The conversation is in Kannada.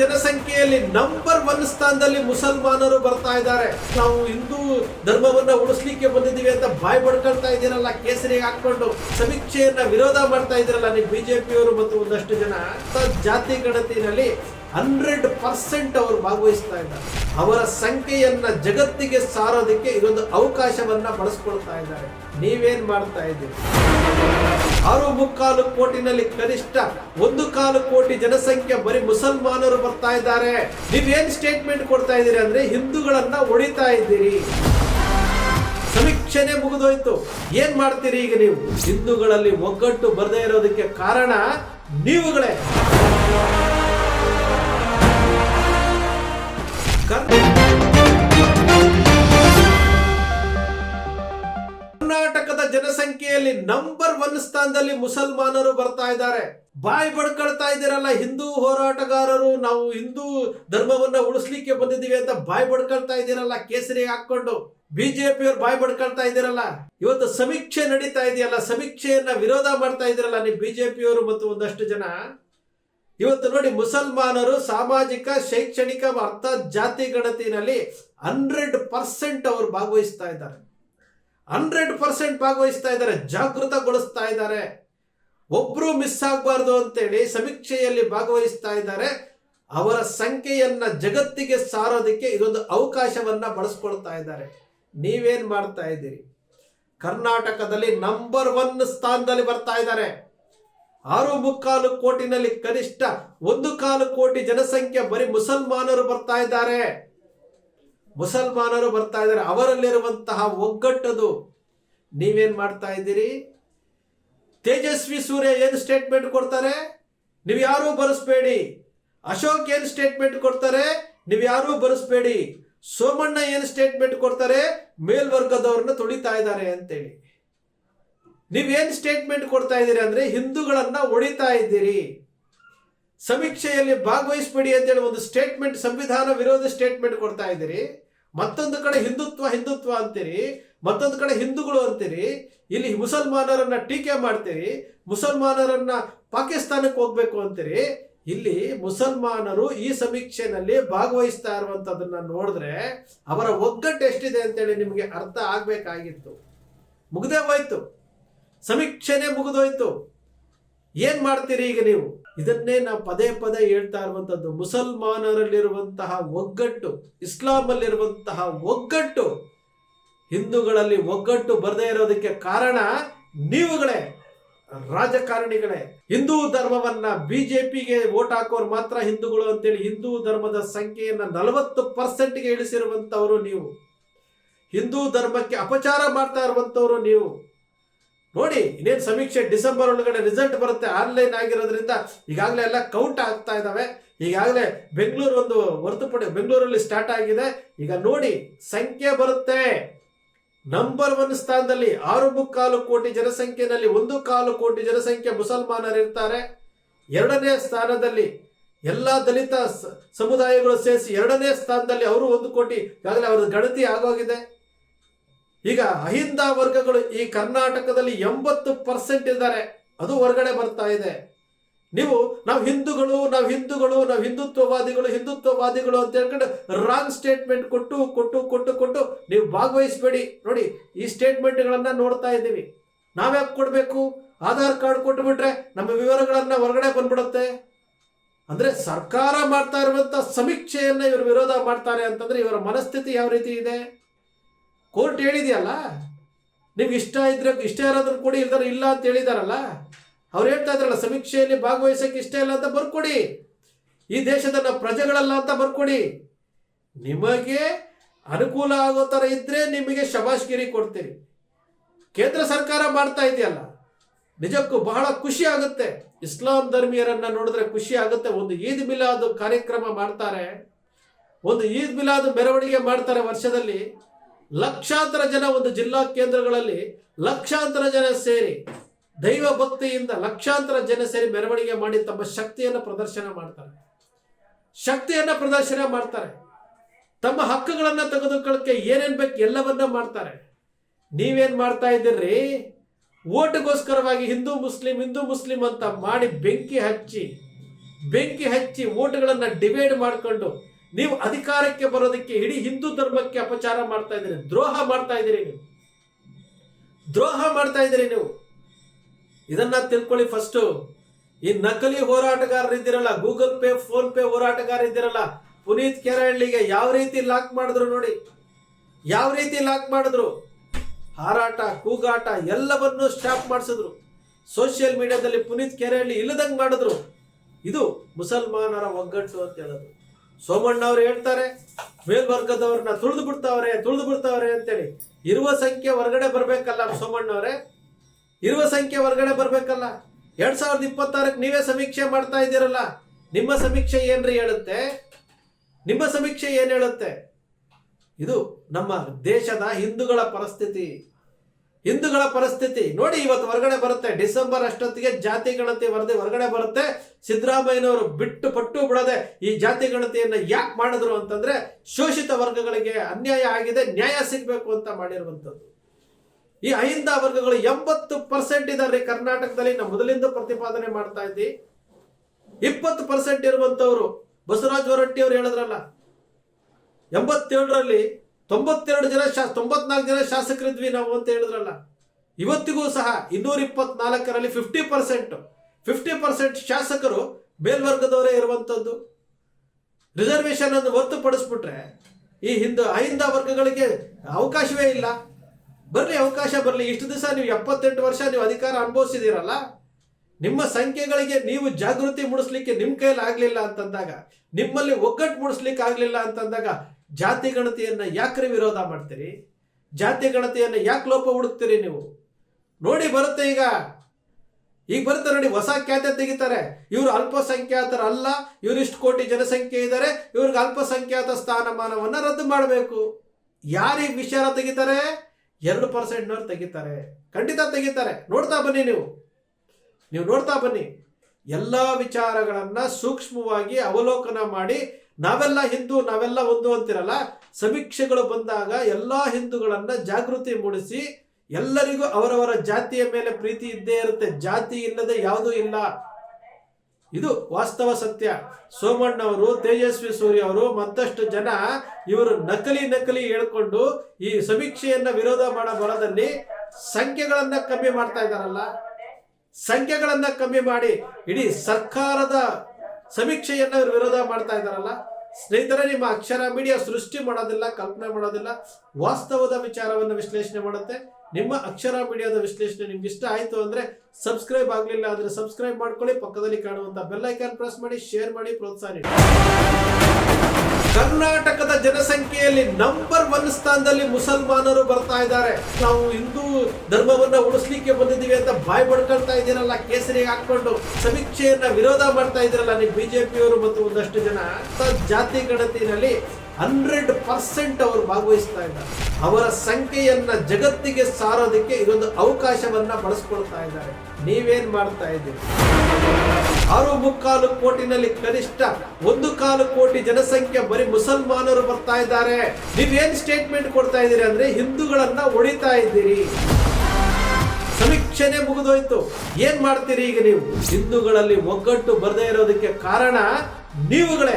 ಜನಸಂಖ್ಯೆಯಲ್ಲಿ ನಂಬರ್ ಒನ್ ಸ್ಥಾನದಲ್ಲಿ ಮುಸಲ್ಮಾನರು ಬರ್ತಾ ಇದ್ದಾರೆ. ನಾವು ಹಿಂದೂ ಧರ್ಮವನ್ನ ಉಳಿಸ್ಲಿಕ್ಕೆ ಬಂದಿದ್ದೀವಿ ಅಂತ ಬಾಯ್ ಬಡ್ಕೊಳ್ತಾ ಇದ್ದೀರಲ್ಲ, ಕೇಸರಿಗೆ ಹಾಕೊಂಡು ಸಮೀಕ್ಷೆಯನ್ನ ವಿರೋಧ ಮಾಡ್ತಾ ಇದ್ದೀರಲ್ಲ ನೀವು ಬಿಜೆಪಿಯವರು ಮತ್ತು ಒಂದಷ್ಟು ಜನ. ಜಾತಿ ಗಣತಿನಲ್ಲಿ ಹಂಡ್ರೆಡ್ ಪರ್ಸೆಂಟ್ ಅವರು ಭಾಗವಹಿಸ್ತಾ ಇದ್ದಾರೆ. ಅವರ ಸಂಖ್ಯೆಯನ್ನ ಜಗತ್ತಿಗೆ ಸಾರೋದಕ್ಕೆ ಇದೊಂದು ಅವಕಾಶವನ್ನ ಬಳಸ್ಕೊಳ್ತಾ ಇದ್ದಾರೆ. ನೀವೇನ್ ಮಾಡ್ತಾ ಇದ್ದೀರಿ? ಆರು ಮುಕ್ಕಾಲು ಕೋಟಿನಲ್ಲಿ ಕನಿಷ್ಠ ಒಂದು ಕಾಲು ಕೋಟಿ ಜನಸಂಖ್ಯೆ ಬರೀ ಮುಸಲ್ಮಾನರು ಬರ್ತಾ ಇದ್ದಾರೆ. ನೀವೇನ್ ಸ್ಟೇಟ್ಮೆಂಟ್ ಕೊಡ್ತಾ ಇದ್ದೀರಿ ಅಂದ್ರೆ ಹಿಂದೂಗಳನ್ನ ಹೊಡಿತಾ ಇದ್ದೀರಿ. ಸಮೀಕ್ಷೆನೆ ಮುಗಿದೋಯ್ತು. ಏನ್ ಮಾಡ್ತೀರಿ ಈಗ ನೀವು? ಹಿಂದೂಗಳಲ್ಲಿ ಒಗ್ಗಟ್ಟು ಬರದೇ ಇರೋದಕ್ಕೆ ಕಾರಣ ನೀವುಗಳೇ. ಜನಸಂಖ್ಯೆಯಲ್ಲಿ ನಂಬರ್ ಒನ್ ಸ್ಥಾನದಲ್ಲಿ ಮುಸಲ್ಮಾನರು ಬರ್ತಾ ಇದ್ದಾರೆ. ಬಾಯಿ ಬಡ್ಕೊಳ್ತಾ ಇದ್ದೀರಲ್ಲ, ಹಿಂದೂ ಹೋರಾಟಗಾರರು, ನಾವು ಹಿಂದೂ ಧರ್ಮವನ್ನ ಉಳಿಸ್ಲಿಕ್ಕೆ ಬಂದಿದ್ದೀವಿ ಅಂತ ಬಾಯಿ ಬಡ್ಕೊಳ್ತಾ ಇದ್ದೀರಲ್ಲ, ಕೇಸರಿ ಹಾಕೊಂಡು ಬಿಜೆಪಿಯವ್ರು ಬಾಯಿ ಬಡ್ಕೊಳ್ತಾ ಇದ್ದೀರಲ್ಲ, ಇವತ್ತು ಸಮೀಕ್ಷೆ ನಡೀತಾ ಇದೆಯಲ್ಲ, ಸಮೀಕ್ಷೆಯನ್ನ ವಿರೋಧ ಮಾಡ್ತಾ ಇದ್ದೀರಲ್ಲ ನೀವು ಬಿಜೆಪಿಯವರು ಮತ್ತು ಒಂದಷ್ಟು ಜನ. ಇವತ್ತು ನೋಡಿ, ಮುಸಲ್ಮಾನರು ಸಾಮಾಜಿಕ, ಶೈಕ್ಷಣಿಕ ಅರ್ಥ ಜಾತಿ ಗಣತಿನಲ್ಲಿ ಹಂಡ್ರೆಡ್ ಪರ್ಸೆಂಟ್ ಅವರು ಭಾಗವಹಿಸ್ತಾ ಇದ್ದಾರೆ. ಹಂಡ್ರೆಡ್ ಪರ್ಸೆಂಟ್ ಭಾಗವಹಿಸ್ತಾ ಇದ್ದಾರೆ, ಜಾಗೃತಗೊಳಿಸ್ತಾ ಇದ್ದಾರೆ. ಒಬ್ರು ಮಿಸ್ ಆಗಬಾರ್ದು ಅಂತೇಳಿ ಸಮೀಕ್ಷೆಯಲ್ಲಿ ಭಾಗವಹಿಸ್ತಾ ಇದ್ದಾರೆ. ಅವರ ಸಂಖ್ಯೆಯನ್ನ ಜಗತ್ತಿಗೆ ಸಾರೋದಕ್ಕೆ ಇದೊಂದು ಅವಕಾಶವನ್ನ ಬಳಸ್ಕೊಳ್ತಾ ಇದ್ದಾರೆ. ನೀವೇನ್ ಮಾಡ್ತಾ ಇದ್ದೀರಿ? ಕರ್ನಾಟಕದಲ್ಲಿ ನಂಬರ್ ಒನ್ ಸ್ಥಾನದಲ್ಲಿ ಬರ್ತಾ ಇದ್ದಾರೆ. ಆರು ಮುಕ್ಕಾಲು ಕೋಟಿನಲ್ಲಿ ಕನಿಷ್ಠ ಒಂದು ಕಾಲು ಕೋಟಿ ಜನಸಂಖ್ಯೆ ಬರೀ ಮುಸಲ್ಮಾನರು ಬರ್ತಾ ಇದ್ದಾರೆ. ಮುಸಲ್ಮಾನರು ಬರ್ತಾ ಇದ್ದಾರೆ. ಅವರಲ್ಲಿರುವಂತಹ ಒಗ್ಗಟ್ಟದು ನೀವೇನ್ ಮಾಡ್ತಾ ಇದ್ದೀರಿ? ತೇಜಸ್ವಿ ಸೂರ್ಯ ಏನು ಸ್ಟೇಟ್ಮೆಂಟ್ ಕೊಡ್ತಾರೆ? ನೀವು ಯಾರೂ ಬರೆಸ್ಬೇಡಿ. ಅಶೋಕ್ ಏನು ಸ್ಟೇಟ್ಮೆಂಟ್ ಕೊಡ್ತಾರೆ? ನೀವು ಯಾರೂ ಬರೆಸ್ಬೇಡಿ. ಸೋಮಣ್ಣ ಏನು ಸ್ಟೇಟ್ಮೆಂಟ್ ಕೊಡ್ತಾರೆ? ಮೇಲ್ವರ್ಗದವ್ರನ್ನ ತುಳಿತಾ ಇದ್ದಾರೆ ಅಂತೇಳಿ. ನೀವೇನ್ ಸ್ಟೇಟ್ಮೆಂಟ್ ಕೊಡ್ತಾ ಇದ್ದೀರಿ ಅಂದ್ರೆ ಹಿಂದೂಗಳನ್ನ ಹೊಡಿತಾ ಇದ್ದೀರಿ. ಸಮೀಕ್ಷೆಯಲ್ಲಿ ಭಾಗವಹಿಸಬೇಡಿ ಅಂತೇಳಿ ಒಂದು ಸ್ಟೇಟ್ಮೆಂಟ್ ಸಂವಿಧಾನ ವಿರೋಧಿ ಸ್ಟೇಟ್ಮೆಂಟ್ ಕೊಡ್ತಾ ಇದ್ದೀರಿ. ಮತ್ತೊಂದು ಕಡೆ ಹಿಂದುತ್ವ ಹಿಂದುತ್ವ ಅಂತೀರಿ, ಮತ್ತೊಂದು ಕಡೆ ಹಿಂದೂಗಳು ಅಂತೀರಿ, ಇಲ್ಲಿ ಮುಸಲ್ಮಾನರನ್ನ ಟೀಕೆ ಮಾಡ್ತೀರಿ, ಮುಸಲ್ಮಾನರನ್ನ ಪಾಕಿಸ್ತಾನಕ್ಕೆ ಹೋಗ್ಬೇಕು ಅಂತೀರಿ, ಇಲ್ಲಿ ಮುಸಲ್ಮಾನರು ಈ ಸಮೀಕ್ಷೆನಲ್ಲಿ ಭಾಗವಹಿಸ್ತಾ ಇರುವಂತದನ್ನ ನೋಡಿದ್ರೆ ಅವರ ಒಗ್ಗಟ್ಟು ಎಷ್ಟಿದೆ ಅಂತೇಳಿ ನಿಮಗೆ ಅರ್ಥ ಆಗ್ಬೇಕಾಗಿತ್ತು. ಮುಗ್ದೇ ಹೋಯ್ತು. ಸಮೀಕ್ಷೆನೆ ಮುಗಿದೋಯ್ತು. ಏನ್ ಮಾಡ್ತೀರಿ ಈಗ ನೀವು? ಇದನ್ನೇ ನಾವು ಪದೇ ಪದೇ ಹೇಳ್ತಾ ಇರುವಂತದ್ದು. ಮುಸಲ್ಮಾನರಲ್ಲಿರುವಂತಹ ಒಗ್ಗಟ್ಟು ಇಸ್ಲಾಂ ಅಲ್ಲಿರುವಂತಹ ಒಗ್ಗಟ್ಟು, ಹಿಂದೂಗಳಲ್ಲಿ ಒಗ್ಗಟ್ಟು ಬರದೇ ಇರೋದಕ್ಕೆ ಕಾರಣ ನೀವುಗಳೇ, ರಾಜಕಾರಣಿಗಳೇ. ಹಿಂದೂ ಧರ್ಮವನ್ನ ಬಿಜೆಪಿಗೆ ವೋಟ್ ಹಾಕೋರು ಮಾತ್ರ ಹಿಂದೂಗಳು ಅಂತೇಳಿ ಹಿಂದೂ ಧರ್ಮದ ಸಂಖ್ಯೆಯನ್ನ ನಲವತ್ತು ಪರ್ಸೆಂಟ್ಗೆ ಇಳಿಸಿರುವಂತವರು ನೀವು. ಹಿಂದೂ ಧರ್ಮಕ್ಕೆ ಅಪಚಾರ ಮಾಡ್ತಾ ಇರುವಂತವರು ನೀವು. ನೋಡಿ, ಇನ್ನೇನು ಸಮೀಕ್ಷೆ ಡಿಸೆಂಬರ್ ಒಳಗಡೆ ರಿಸಲ್ಟ್ ಬರುತ್ತೆ ಆನ್ಲೈನ್ ಆಗಿರೋದ್ರಿಂದ ಈಗಾಗಲೇ ಎಲ್ಲ ಕೌಂಟ್ ಆಗ್ತಾ ಇದ್ದಾವೆ ಈಗಾಗಲೇ ಬೆಂಗಳೂರು ಒಂದು ಹೊರತುಪಡಿ ಬೆಂಗಳೂರಲ್ಲಿ ಸ್ಟಾರ್ಟ್ ಆಗಿದೆ. ಈಗ ನೋಡಿ, ಸಂಖ್ಯೆ ಬರುತ್ತೆ. ನಂಬರ್ ಒನ್ ಸ್ಥಾನದಲ್ಲಿ ಆರು ಮುಕ್ಕಾಲು ಕೋಟಿ ಜನಸಂಖ್ಯೆಯಲ್ಲಿ ಒಂದು ಕಾಲು ಕೋಟಿ ಜನಸಂಖ್ಯೆ ಮುಸಲ್ಮಾನರಿರ್ತಾರೆ ಎರಡನೇ ಸ್ಥಾನದಲ್ಲಿ ಎಲ್ಲ ದಲಿತ ಸಮುದಾಯಗಳು ಸೇರಿಸಿ ಎರಡನೇ ಸ್ಥಾನದಲ್ಲಿ ಅವರು ಒಂದು ಕೋಟಿ, ಈಗಾಗಲೇ ಅವರ ಗಣತಿ ಆಗೋಗಿದೆ. ಈಗ ಅಹಿಂದ ವರ್ಗಗಳು ಈ ಕರ್ನಾಟಕದಲ್ಲಿ ಎಂಬತ್ತು ಪರ್ಸೆಂಟ್ ಇದ್ದಾರೆ. ಅದು ಹೊರಗಡೆ ಬರ್ತಾ ಇದೆ. ನೀವು, ನಾವು ಹಿಂದೂಗಳು ನಾವು ಹಿಂದೂಗಳು, ನಾವು ಹಿಂದುತ್ವವಾದಿಗಳು ಹಿಂದುತ್ವವಾದಿಗಳು ಅಂತ ಹೇಳ್ಕೊಂಡು ರಾಂಗ್ ಸ್ಟೇಟ್ಮೆಂಟ್ ಕೊಟ್ಟು ಕೊಟ್ಟು ಕೊಟ್ಟು ಕೊಟ್ಟು ನೀವು ಭಾಗವಹಿಸ್ಬೇಡಿ. ನೋಡಿ, ಈ ಸ್ಟೇಟ್ಮೆಂಟ್ಗಳನ್ನ ನೋಡ್ತಾ ಇದ್ದೀವಿ. ನಾವ್ಯಾಕೆ ಕೊಡಬೇಕು? ಆಧಾರ್ ಕಾರ್ಡ್ ಕೊಟ್ಟುಬಿಟ್ರೆ ನಮ್ಮ ವಿವರಗಳನ್ನ ಹೊರಗಡೆ ಬಂದ್ಬಿಡುತ್ತೆ. ಅಂದ್ರೆ ಸರ್ಕಾರ ಮಾಡ್ತಾ ಇರುವಂತ ಸಮೀಕ್ಷೆಯನ್ನ ಇವರು ವಿರೋಧ ಮಾಡ್ತಾರೆ ಅಂತಂದ್ರೆ ಇವರ ಮನಸ್ಥಿತಿ ಯಾವ ರೀತಿ ಇದೆ? ಕೋರ್ಟ್ ಹೇಳಿದೆಯಲ್ಲ? ನಿಮ್ಗೆ ಇಷ್ಟ ಇದ್ರೆ ಇಷ್ಟ ಯಾರಾದ್ರೂ ಕೊಡಿ ಇಲ್ದಾರ ಇಲ್ಲ ಅಂತ ಹೇಳಿದಾರಲ್ಲ? ಅವ್ರು ಹೇಳ್ತಾ ಇದ್ರಲ್ಲ, ಸಮೀಕ್ಷೆಯಲ್ಲಿ ಭಾಗವಹಿಸಕ್ಕೆ ಇಷ್ಟ ಇಲ್ಲ ಅಂತ ಬರ್ಕೊಡಿ. ಈ ದೇಶದ ಪ್ರಜೆಗಳಲ್ಲ ಅಂತ ಬರ್ಕೊಡಿ. ನಿಮಗೆ ಅನುಕೂಲ ಆಗೋ ಥರ ಇದ್ರೆ ನಿಮಗೆ ಶಬಾಷ್ಗಿರಿ ಕೊಡ್ತೀರಿ. ಕೇಂದ್ರ ಸರ್ಕಾರ ಮಾಡ್ತಾ ಇದೆಯಲ್ಲ, ನಿಜಕ್ಕೂ ಬಹಳ ಖುಷಿ ಆಗುತ್ತೆ. ಇಸ್ಲಾಂ ಧರ್ಮೀಯರನ್ನ ನೋಡಿದ್ರೆ ಖುಷಿ ಆಗುತ್ತೆ. ಒಂದು ಈದ್ ಮಿಲಾದ್ ಕಾರ್ಯಕ್ರಮ ಮಾಡ್ತಾರೆ. ಒಂದು ಈದ್ ಮಿಲಾದ್ ಮೆರವಣಿಗೆ ಮಾಡ್ತಾರೆ ವರ್ಷದಲ್ಲಿ. ಲಕ್ಷಾಂತರ ಜನ ಒಂದು ಜಿಲ್ಲಾ ಕೇಂದ್ರಗಳಲ್ಲಿ ಲಕ್ಷಾಂತರ ಜನ ಸೇರಿ ದೈವ ಭಕ್ತಿಯಿಂದ ಲಕ್ಷಾಂತರ ಜನ ಸೇರಿ ಮೆರವಣಿಗೆ ಮಾಡಿ ತಮ್ಮ ಶಕ್ತಿಯನ್ನು ಪ್ರದರ್ಶನ ಮಾಡ್ತಾರೆ. ಶಕ್ತಿಯನ್ನು ಪ್ರದರ್ಶನ ಮಾಡ್ತಾರೆ. ತಮ್ಮ ಹಕ್ಕುಗಳನ್ನು ತೆಗೆದುಕೊಳ್ಳಕ್ಕೆ ಏನೇನ್ ಬೇಕು ಎಲ್ಲವನ್ನ ಮಾಡ್ತಾರೆ. ನೀವೇನು ಮಾಡ್ತಾ ಇದ್ದೀರಿ? ಓಟ್ಗೋಸ್ಕರವಾಗಿ ಹಿಂದೂ ಮುಸ್ಲಿಂ ಹಿಂದೂ ಮುಸ್ಲಿಂ ಅಂತ ಮಾಡಿ ಬೆಂಕಿ ಹಚ್ಚಿ ಬೆಂಕಿ ಹಚ್ಚಿ ಓಟ್ಗಳನ್ನ ಡಿವೈಡ್ ಮಾಡ್ಕೊಂಡು ನೀವು ಅಧಿಕಾರಕ್ಕೆ ಬರೋದಕ್ಕೆ ಇಡೀ ಹಿಂದೂ ಧರ್ಮಕ್ಕೆ ಅಪಚಾರ ಮಾಡ್ತಾ ಇದ್ದೀರಿ, ದ್ರೋಹ ಮಾಡ್ತಾ ಇದ್ದೀರಿ ನೀವು. ದ್ರೋಹ ಮಾಡ್ತಾ ಇದ್ದೀರಿ ನೀವು. ಇದನ್ನ ತಿಳ್ಕೊಳ್ಳಿ ಫಸ್ಟ್ ಈ ನಕಲಿ ಹೋರಾಟಗಾರರಿದ್ದೀರಲ್ಲ ಗೂಗಲ್ ಪೇ, ಫೋನ್ ಪೇ ಹೋರಾಟಗಾರರಿದ್ದೀರಲ್ಲ ಪುನೀತ್ ಕೆರಹಳ್ಳಿಗೆ ಯಾವ ರೀತಿ ಲಾಕ್ ಮಾಡಿದ್ರು ನೋಡಿ. ಯಾವ ರೀತಿ ಲಾಕ್ ಮಾಡಿದ್ರು. ಹಾರಾಟ, ಕೂಗಾಟ ಎಲ್ಲವನ್ನೂ ಸ್ಟಾಪ್ ಮಾಡಿಸಿದ್ರು. ಸೋಷಿಯಲ್ ಮೀಡಿಯಾದಲ್ಲಿ ಪುನೀತ್ ಕೆರೆಹಳ್ಳಿ ಇಲ್ಲದಂಗೆ ಮಾಡಿದ್ರು. ಇದು ಮುಸಲ್ಮಾನರ ಒಗ್ಗಟ್ಟು ಅಂತ ಹೇಳೋದು. ಸೋಮಣ್ಣ ಅವ್ರು ಹೇಳ್ತಾರೆ, ಮೇಲ್ವರ್ಗದವ್ರನ್ನ ತುಳಿದು ಬಿಡ್ತಾವ್ರೆ ತುಳಿದು ಬಿಡ್ತಾವ್ರೆ ಅಂತೇಳಿ. ಇರುವ ಸಂಖ್ಯೆ ಹೊರಗಡೆ ಬರ್ಬೇಕಲ್ಲ ಸೋಮಣ್ಣವ್ರೆ? ಇರುವ ಸಂಖ್ಯೆ ಹೊರಗಡೆ ಬರ್ಬೇಕಲ್ಲ? ಎರಡ್ ಸಾವಿರದ ಇಪ್ಪತ್ತಾರಕ್ಕೆ ನೀವೇ ಸಮೀಕ್ಷೆ ಮಾಡ್ತಾ ಇದ್ದೀರಲ್ಲ, ನಿಮ್ಮ ಸಮೀಕ್ಷೆ ಏನ್ರಿ ಹೇಳುತ್ತೆ? ನಿಮ್ಮ ಸಮೀಕ್ಷೆ ಏನ್ ಹೇಳುತ್ತೆ? ಇದು ನಮ್ಮ ದೇಶದ ಹಿಂದೂಗಳ ಪರಿಸ್ಥಿತಿ. ಹಿಂದೂಗಳ ಪರಿಸ್ಥಿತಿ. ನೋಡಿ, ಇವತ್ತು ಹೊರಗಡೆ ಬರುತ್ತೆ. ಡಿಸೆಂಬರ್ ಅಷ್ಟೊತ್ತಿಗೆ ಜಾತಿ ಗಣತಿ ವರದಿ ಹೊರಗಡೆ ಬರುತ್ತೆ. ಸಿದ್ದರಾಮಯ್ಯನವರು ಬಿಟ್ಟು ಪಟ್ಟು ಬಿಡದೆ ಈ ಜಾತಿ ಗಣತಿಯನ್ನ ಯಾಕೆ ಮಾಡಿದ್ರು ಅಂತಂದ್ರೆ ಶೋಷಿತ ವರ್ಗಗಳಿಗೆ ಅನ್ಯಾಯ ಆಗಿದೆ, ನ್ಯಾಯ ಸಿಗಬೇಕು ಅಂತ ಮಾಡಿರುವಂತದ್ದು ಈ ಅಹಿಂದ ವರ್ಗಗಳು ಎಂಬತ್ತು ಪರ್ಸೆಂಟ್ ಇದಾರೆ ಕರ್ನಾಟಕದಲ್ಲಿ. ನಾವು ಮೊದಲಿಂದ ಪ್ರತಿಪಾದನೆ ಮಾಡ್ತಾ ಇದ್ದಿ ಇಪ್ಪತ್ತು ಪರ್ಸೆಂಟ್ ಇರುವಂತವ್ರು ಬಸವರಾಜ ಹೊರಟ್ಟಿ ಅವರು ಹೇಳಿದ್ರಲ್ಲ, ಎಂಬತ್ತೇಳರಲ್ಲಿ ತೊಂಬತ್ತೆರಡು ಜನ ಶಾ, ತೊಂಬತ್ನಾಲ್ಕು ಜನ ಶಾಸಕರಿದ್ವಿ ನಾವು ಅಂತ ಹೇಳಿದ್ರಲ್ಲ. ಇವತ್ತಿಗೂ ಸಹ ಇನ್ನೂರ ಇಪ್ಪತ್ನಾಲ್ಕರಲ್ಲಿ ಫಿಫ್ಟಿ ಪರ್ಸೆಂಟ್ ಫಿಫ್ಟಿ ಪರ್ಸೆಂಟ್ ಶಾಸಕರು ಮೇಲ್ವರ್ಗದವರೇ ಇರುವಂಥದ್ದು ರಿಸರ್ವೇಶನ್ ಅನ್ನು ಹೊರತುಪಡಿಸ್ಬಿಟ್ರೆ ಈ ಹಿಂದ ಅಹಿಂದ ವರ್ಗಗಳಿಗೆ ಅವಕಾಶವೇ ಇಲ್ಲ. ಬರಲಿ, ಅವಕಾಶ ಬರಲಿ. ಇಷ್ಟು ದಿವಸ ನೀವು ಎಪ್ಪತ್ತೆಂಟು ವರ್ಷ ನೀವು ಅಧಿಕಾರ ಅನುಭವಿಸಿದಿರಲ್ಲ ನಿಮ್ಮ ಸಂಖ್ಯೆಗಳಿಗೆ ನೀವು ಜಾಗೃತಿ ಮೂಡಿಸ್ಲಿಕ್ಕೆ ನಿಮ್ಮ ಕೈಯಲ್ಲಿ ಆಗಲಿಲ್ಲ ಅಂತಂದಾಗ, ನಿಮ್ಮಲ್ಲಿ ಒಗ್ಗಟ್ಟು ಮೂಡಿಸ್ಲಿಕ್ಕೆ ಆಗಲಿಲ್ಲ ಅಂತಂದಾಗ ಜಾತಿ ಗಣತಿಯನ್ನ ಯಾಕ್ರೆ ವಿರೋಧ ಮಾಡ್ತೀರಿ? ಜಾತಿ ಗಣತಿಯನ್ನ ಯಾಕೆ ಲೋಪ ಹುಡುಕ್ತೀರಿ ನೀವು? ನೋಡಿ ಬರುತ್ತೆ ಈಗ. ಈಗ ಬರುತ್ತೆ ನೋಡಿ, ಹೊಸ ಖ್ಯಾತೆ ತೆಗಿತಾರೆ. ಇವರು ಅಲ್ಪಸಂಖ್ಯಾತರಲ್ಲ ಇವರಿಷ್ಟು ಕೋಟಿ ಜನಸಂಖ್ಯೆ ಇದ್ದಾರೆ ಇವ್ರಿಗೆ ಅಲ್ಪಸಂಖ್ಯಾತ ಸ್ಥಾನಮಾನವನ್ನ ರದ್ದು ಮಾಡಬೇಕು. ಯಾರಿಗೆ ವಿಚಾರ ತೆಗಿತಾರೆ? ಎರಡು ಪರ್ಸೆಂಟ್ನವ್ರು ತೆಗಿತಾರೆ. ಖಂಡಿತ ತೆಗಿತಾರೆ. ನೋಡ್ತಾ ಬನ್ನಿ ನೀವು. ನೀವು ನೋಡ್ತಾ ಬನ್ನಿ. ಎಲ್ಲ ವಿಚಾರಗಳನ್ನ ಸೂಕ್ಷ್ಮವಾಗಿ ಅವಲೋಕನ ಮಾಡಿ ನಾವೆಲ್ಲ ಹಿಂದೂ, ನಾವೆಲ್ಲ ಒಂದು ಅಂತಿರಲ್ಲ? ಸಮೀಕ್ಷೆಗಳು ಬಂದಾಗ ಎಲ್ಲ ಹಿಂದೂಗಳನ್ನ ಜಾಗೃತಿ ಮೂಡಿಸಿ ಎಲ್ಲರಿಗೂ ಅವರವರ ಜಾತಿಯ ಮೇಲೆ ಪ್ರೀತಿ ಇದ್ದೇ ಇರುತ್ತೆ. ಜಾತಿ ಇಲ್ಲದೆ ಯಾವುದೂ ಇಲ್ಲ. ಇದು ವಾಸ್ತವ ಸತ್ಯ. ಸೋಮಣ್ಣವರು, ತೇಜಸ್ವಿ ಸೂರ್ಯ ಅವರು ಮತ್ತಷ್ಟು ಜನ ಇವರು ನಕಲಿ ನಕಲಿ ಹೇಳ್ಕೊಂಡು ಈ ಸಮೀಕ್ಷೆಯನ್ನ ವಿರೋಧ ಮಾಡೋ ಬಲದಲ್ಲಿ ಸಂಖ್ಯೆಗಳನ್ನ ಕಮ್ಮಿ ಮಾಡ್ತಾ ಇದ್ದಾರಲ್ಲ? ಸಂಖ್ಯೆಗಳನ್ನ ಕಮ್ಮಿ ಮಾಡಿ. ಇಡೀ ಸರ್ಕಾರದ ಸಮೀಕ್ಷೆಯನ್ನ ಇವರು ವಿರೋಧ ಮಾಡ್ತಾ ಇದ್ದಾರಲ್ಲ, ಸ್ನೇಹಿತರೆ, ನಿಮ್ಮ ಅಕ್ಷರ ಮೀಡಿಯಾ ಸೃಷ್ಟಿ ಮಾಡೋದಿಲ್ಲ, ಕಲ್ಪನೆ ಮಾಡೋದಿಲ್ಲ, ವಾಸ್ತವದ ವಿಚಾರವನ್ನು ವಿಶ್ಲೇಷಣೆ ಮಾಡುತ್ತೆ. ನಿಮ್ಮ ಅಕ್ಷರ ಮೀಡಿಯಾದ ವಿಶ್ಲೇಷಣೆ ನಿಮ್ಗೆ ಇಷ್ಟ ಆಯ್ತು ಅಂದ್ರೆ ಸಬ್ಸ್ಕ್ರೈಬ್ ಆಗಲಿಲ್ಲ ಆದರೆ ಸಬ್ಸ್ಕ್ರೈಬ್ ಮಾಡ್ಕೊಳ್ಳಿ. ಪಕ್ಕದಲ್ಲಿ ಕಾಣುವಂತ ಬೆಲ್ ಐಕಾನ್ ಪ್ರೆಸ್ ಮಾಡಿ ಶೇರ್ ಮಾಡಿ ಪ್ರೋತ್ಸಾಹ ನೀಡಿ ಕರ್ನಾಟಕದ ಜನಸಂಖ್ಯೆಯಲ್ಲಿ ನಂಬರ್ ಒನ್ ಸ್ಥಾನದಲ್ಲಿ ಮುಸಲ್ಮಾನರು ಬರ್ತಾ ಇದ್ದಾರೆ. ನಾವು ಹಿಂದೂ ಧರ್ಮವನ್ನ ಉಳಿಸ್ಲಿಕ್ಕೆ ಬಂದಿದ್ದೀವಿ ಅಂತ ಬಾಯ್ ಬಡ್ಕೊಳ್ತಾ ಇದ್ದೀರಲ್ಲ ಕೇಸರಿಗೆ ಹಾಕೊಂಡು ಸಮೀಕ್ಷೆಯನ್ನ ವಿರೋಧ ಮಾಡ್ತಾ ಇದ್ದೀರಲ್ಲ ನೀವು ಬಿಜೆಪಿಯವರು ಮತ್ತು ಒಂದಷ್ಟು ಜನ. ಜಾತಿ ಗಣತಿನಲ್ಲಿ ಹಂಡ್ರೆಡ್ ಪರ್ಸೆಂಟ್ ಅವರು ಭಾಗವಹಿಸ್ತಾ ಇದ್ದಾರೆ. ಅವರ ಸಂಖ್ಯೆಯನ್ನ ಜಗತ್ತಿಗೆ ಸಾರೋದಕ್ಕೆ ಇದೊಂದು ಅವಕಾಶವನ್ನ ಬಳಸ್ಕೊಳ್ತಾ ಇದ್ದಾರೆ. ನೀವೇನ್ ಮಾಡ್ತಾ ಇದ್ದೀರಿ? ಆರು ಮುಕ್ಕಾಲು ಕೋಟಿನಲ್ಲಿ ಕನಿಷ್ಠ ಒಂದು ಕಾಲು ಕೋಟಿ ಜನಸಂಖ್ಯೆ ಬರೀ ಮುಸಲ್ಮಾನರು ಬರ್ತಾ ಇದ್ದಾರೆ. ನೀವೇನ್ ಸ್ಟೇಟ್ಮೆಂಟ್ ಕೊಡ್ತಾ ಇದ್ದೀರಿ ಅಂದ್ರೆ ಹಿಂದೂಗಳನ್ನ ಹೊಡಿತಾ ಇದ್ದೀರಿ. ಸಮೀಕ್ಷೆನೆ ಮುಗಿದೋಯ್ತು. ಏನ್ ಮಾಡ್ತೀರಿ ಈಗ ನೀವು? ಹಿಂದೂಗಳಲ್ಲಿ ಒಗ್ಗಟ್ಟು ಬರದೇ ಇರೋದಕ್ಕೆ ಕಾರಣ ನೀವುಗಳೇ.